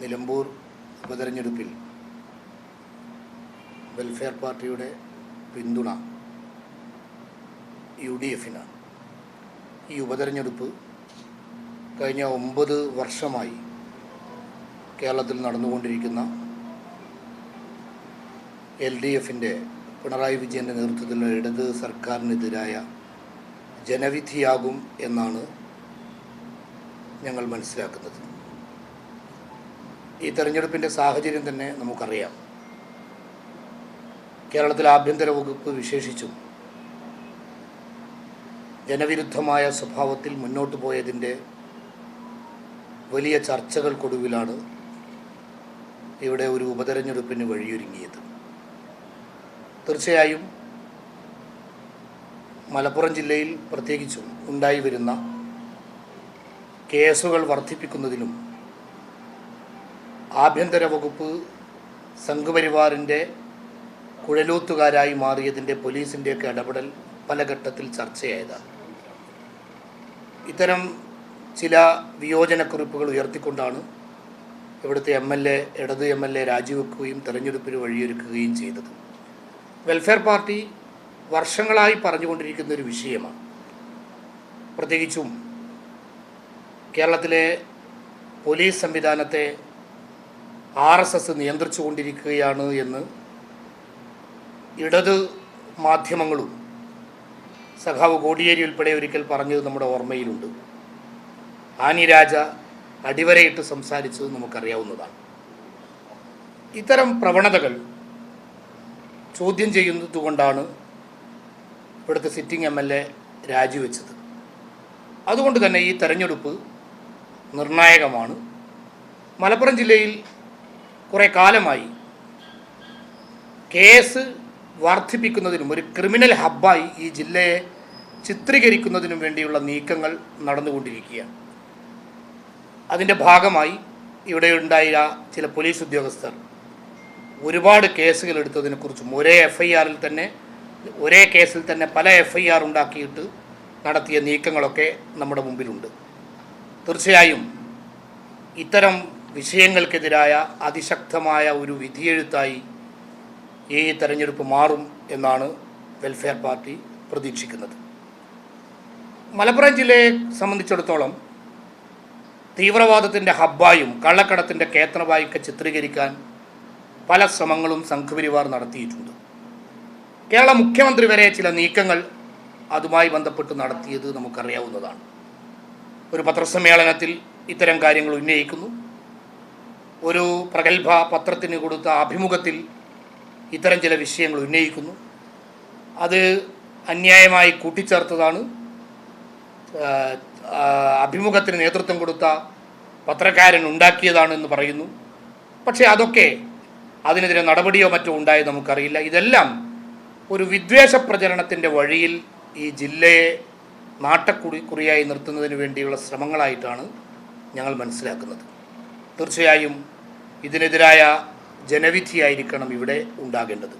നിലമ്പൂർ ഉപതെരഞ്ഞെടുപ്പിൽ വെൽഫെയർ പാർട്ടിയുടെ പിന്തുണ യു ഡി എഫിനാണ് ഈ ഉപതെരഞ്ഞെടുപ്പ് കഴിഞ്ഞ ഒമ്പത് വർഷമായി കേരളത്തിൽ നടന്നുകൊണ്ടിരിക്കുന്ന എൽ ഡി എഫിന്റെ പിണറായി വിജയന്റെ നേതൃത്വത്തിലുള്ള ഇടത് സർക്കാരിനെതിരായ ജനവിധിയാകും എന്നാണ് ഞങ്ങൾ മനസ്സിലാക്കുന്നത്. ഈ തെരഞ്ഞെടുപ്പിന്റെ സാഹചര്യം തന്നെ നമുക്കറിയാം. കേരളത്തിലെ ആഭ്യന്തര വകുപ്പ് വിശേഷിച്ചും ജനവിരുദ്ധമായ സ്വഭാവത്തിൽ മുന്നോട്ട് പോയതിന്റെ വലിയ ചർച്ചകൾക്കൊടുവിലാണ് ഇവിടെ ഒരു ഉപതെരഞ്ഞെടുപ്പിന് വഴിയൊരുങ്ങിയത്. തീർച്ചയായും മലപ്പുറം ജില്ലയിൽ പ്രത്യേകിച്ചും ഉണ്ടായി വരുന്ന കേസുകൾ വർദ്ധിപ്പിക്കുന്നതിലും ആഭ്യന്തര വകുപ്പ് സംഘപരിവാറിന്റെ കുഴലൂത്തുകാരായി മാറിയതിന്റെ പോലീസിന്റെയൊക്കെ ഇടപെടൽ പല ഘട്ടത്തിൽ ചർച്ചയായതാണ്. ഇത്തരം ചില വിയോജനക്കുറിപ്പുകൾ ഉയർത്തിക്കൊണ്ടാണ് ഇവിടുത്തെ എം എൽ എ ഇടത് എം എൽ എ രാജിവെക്കുകയും തെരഞ്ഞെടുപ്പിന് വഴിയൊരുക്കുകയും ചെയ്തത്. വെൽഫെയർ പാർട്ടി വർഷങ്ങളായി പറഞ്ഞുകൊണ്ടിരിക്കുന്ന ഒരു വിഷയമാണ്. പ്രത്യേകിച്ചും കേരളത്തിലെ പോലീസ് സംവിധാനത്തെ ആർ എസ് എസ് നിയന്ത്രിച്ചു കൊണ്ടിരിക്കുകയാണ് എന്ന് ഇടത് മാധ്യമങ്ങളും സഖാവ് കോടിയേരി ഉൾപ്പെടെ ഒരിക്കൽ പറഞ്ഞത് നമ്മുടെ ഓർമ്മയിലുണ്ട്. ആനി രാജ അടിവരയിട്ട് സംസാരിച്ചത് നമുക്കറിയാവുന്നതാണ്. ഇത്തരം പ്രവണതകൾ ചോദ്യം ചെയ്യുന്നതുകൊണ്ടാണ് ഇവിടുത്തെ സിറ്റിംഗ് എം എൽ എ രാജിവെച്ചത്. അതുകൊണ്ട് തന്നെ ഈ തെരഞ്ഞെടുപ്പ് നിർണായകമാണ്. മലപ്പുറം ജില്ലയിൽ കുറേ കാലമായി കേസ് വർദ്ധിപ്പിക്കുന്നതിനും ഒരു ക്രിമിനൽ ഹബ്ബായി ഈ ജില്ലയെ ചിത്രീകരിക്കുന്നതിനും വേണ്ടിയുള്ള നീക്കങ്ങൾ നടന്നുകൊണ്ടിരിക്കുകയാണ്. അതിന്റെ ഭാഗമായി ഇവിടെ ഉണ്ടായ ചില പോലീസ് ഉദ്യോഗസ്ഥർ ഒരുപാട് കേസുകൾ എടുത്തതിനെക്കുറിച്ചും ഒരേ എഫ് ഐ ആറിൽ തന്നെ ഒരേ കേസിൽ തന്നെ പല എഫ് ഐ ആർ ഉണ്ടാക്കിയിട്ട് നടത്തിയ നീക്കങ്ങളൊക്കെ നമ്മുടെ മുമ്പിലുണ്ട്. തീർച്ചയായും ഇത്തരം വിഷയങ്ങൾക്കെതിരായ അതിശക്തമായ ഒരു വിധിയെഴുത്തായി ഈ തെരഞ്ഞെടുപ്പ് മാറും എന്നാണ് വെൽഫെയർ പാർട്ടി പ്രതീക്ഷിക്കുന്നത്. മലപ്പുറം ജില്ലയെ സംബന്ധിച്ചിടത്തോളം തീവ്രവാദത്തിന്റെ ഹബ്ബായും കള്ളക്കടത്തിന്റെ കേന്ദ്രമായൊക്കെ ചിത്രീകരിക്കാൻ പല ശ്രമങ്ങളും സംഘപരിവാർ നടത്തിയിട്ടുണ്ട്. കേരള മുഖ്യമന്ത്രി വരെ ചില നീക്കങ്ങൾ അതുമായി ബന്ധപ്പെട്ട് നടത്തിയത് നമുക്കറിയാവുന്നതാണ്. ഒരു പത്രസമ്മേളനത്തിൽ ഇത്തരം കാര്യങ്ങൾ ഉന്നയിക്കുന്നു. ഒരു പ്രഗത്ഭ പത്രത്തിന് കൊടുത്ത അഭിമുഖത്തിൽ ഇത്തരം ചില വിഷയങ്ങൾ ഉന്നയിക്കുന്നു. അത് അന്യായമായി കൂട്ടിച്ചേർത്തതാണ്. അഭിമുഖത്തിന് നേതൃത്വം കൊടുത്ത പത്രക്കാരൻ ഉണ്ടാക്കിയതാണെന്ന് പറയുന്നു. പക്ഷേ അതൊക്കെ അതിനെതിരെ നടപടിയോ മറ്റോ ഉണ്ടായത് നമുക്കറിയില്ല. ഇതെല്ലാം ഒരു വിദ്വേഷ പ്രചരണത്തിന്റെ വഴിയിൽ ഈ ജില്ലയെ നാട്ടക്കുറി കുറിയായി നിർത്തുന്നതിന് വേണ്ടിയുള്ള ശ്രമങ്ങളായിട്ടാണ് ഞങ്ങൾ മനസ്സിലാക്കുന്നത്. തീർച്ചയായും ഇതിനെതിരായ ജനവിധിയായിരിക്കണം ഇവിടെ ഉണ്ടാകേണ്ടത്.